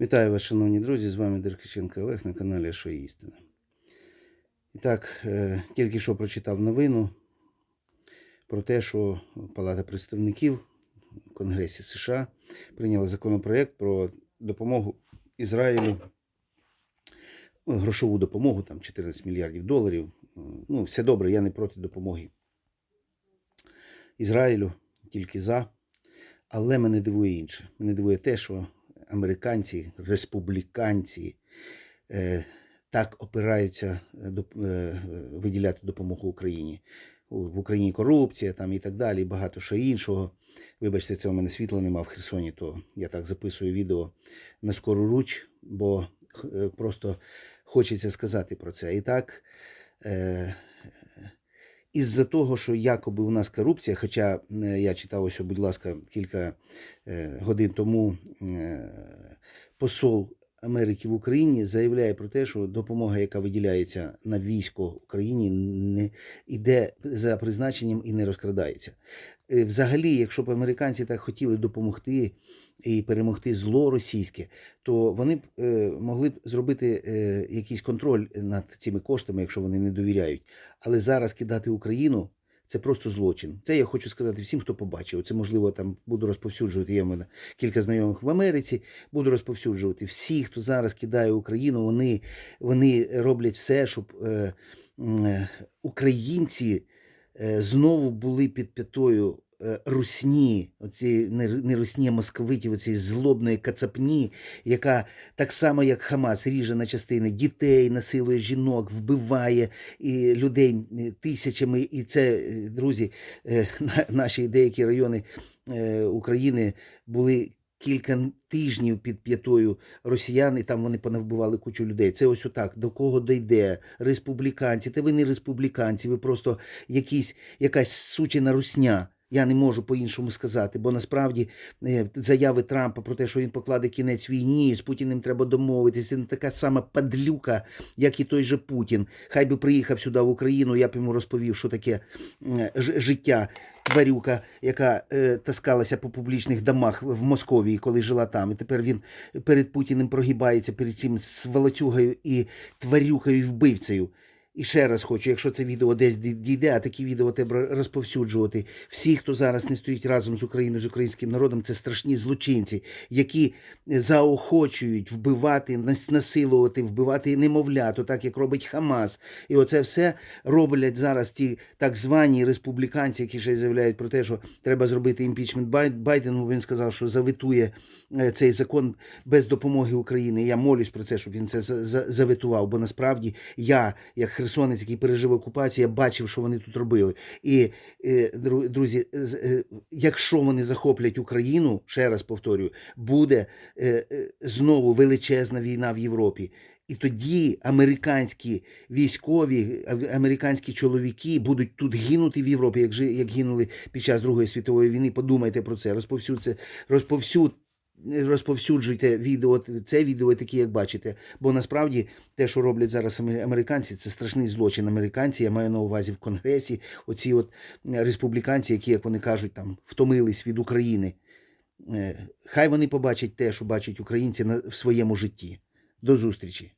Вітаю вас, шановні друзі! З вами Деркаченко Олег на каналі Що Істина. І так, е, тільки що прочитав новину про те, що Палата представників в Конгресі США прийняла законопроект про допомогу Ізраїлю, грошову допомогу, там 14 мільярдів доларів. Ну, все добре, я не проти допомоги Ізраїлю, тільки за. Але мене дивує інше. Мене дивує те, що американці, республіканці е, так опираються е, е, виділяти допомогу Україні. В Україні корупція там і так далі, і багато що іншого. Вибачте, це у мене світла нема в Херсоні, то я так записую відео на скору руч, бо просто хочеться сказати про це. І так, із-за того, що якоби у нас корупція, хоча е, я читав ось, будь ласка, кілька е, годин тому е, посол Америки в Україні заявляє про те, що допомога, яка виділяється на військо Україні, не йде за призначенням і не розкрадається. Е, Взагалі, якщо б американці так хотіли допомогти і перемогти зло російське, то вони б е, могли б зробити е, якийсь контроль над цими коштами, якщо вони не довіряють. Але зараз кидати Україну це просто злочин. Це я хочу сказати всім, хто побачив. Це можливо там буду розповсюджувати. Є в мене кілька знайомих в Америці. Буду розповсюджувати. Всі, хто зараз кидає Україну, вони, вони роблять все, щоб е, е, українці е, знову були під п'ятою. Е, Русні, оці не, русні, а московитів, оці злобної кацапні, яка так само, як Хамас, ріже на частини дітей, насилує жінок, вбиває і людей е, тисячами. І це, е, друзі, наші деякі райони України були кілька тижнів під п'ятою росіян, і там вони понавбивали кучу людей. Це ось отак. До кого дойде? Республіканці. Та ви не республіканці, ви просто якісь, якась сучена русня. Я не можу по-іншому сказати, бо насправді е, заяви Трампа про те, що він покладе кінець війні, з Путіним треба домовитися. Це не така сама падлюка, як і той же Путін. Хай би приїхав сюди в Україну, я б йому розповів, що таке життя тварюка, яка е, таскалася по публічних домах в Московії, коли жила там. І тепер він перед Путіним прогибається перед цим сволоцюгою і тварюкою і вбивцею. І ще раз хочу, якщо це відео десь дійде, а такі відео треба розповсюджувати. Всі, хто зараз не стоїть разом з Україною, з українським народом, це страшні злочинці, які заохочують вбивати, нас- насилувати, вбивати немовлят, так як робить Хамас. І оце все роблять зараз ті так звані республіканці, які ще заявляють про те, що треба зробити імпічмент Бай- Байдену. Він сказав, що заветує е, цей закон без допомоги України. Я молюсь про це, щоб він це за- за- заветував. Бо насправді я, як херсонець, який пережив окупацію, я бачив, що вони тут робили. І е, друзі, е, якщо вони захоплять Україну, ще раз повторюю, буде е, знову величезна війна в Європі. І тоді американські військові, американські чоловіки будуть тут гинути в Європі, як, як гинули під час Другої світової війни. Подумайте про це, розповсюдьте, розповсюд, розповсюджуйте відео, це відео такі, як бачите. Бо насправді те, що роблять зараз американці, це страшний злочин. Американці, я маю на увазі в Конгресі, оці от е, республіканці, які, як вони кажуть, там втомились від України. Е, Хай вони побачать те, що бачать українці в своєму житті. До зустрічі.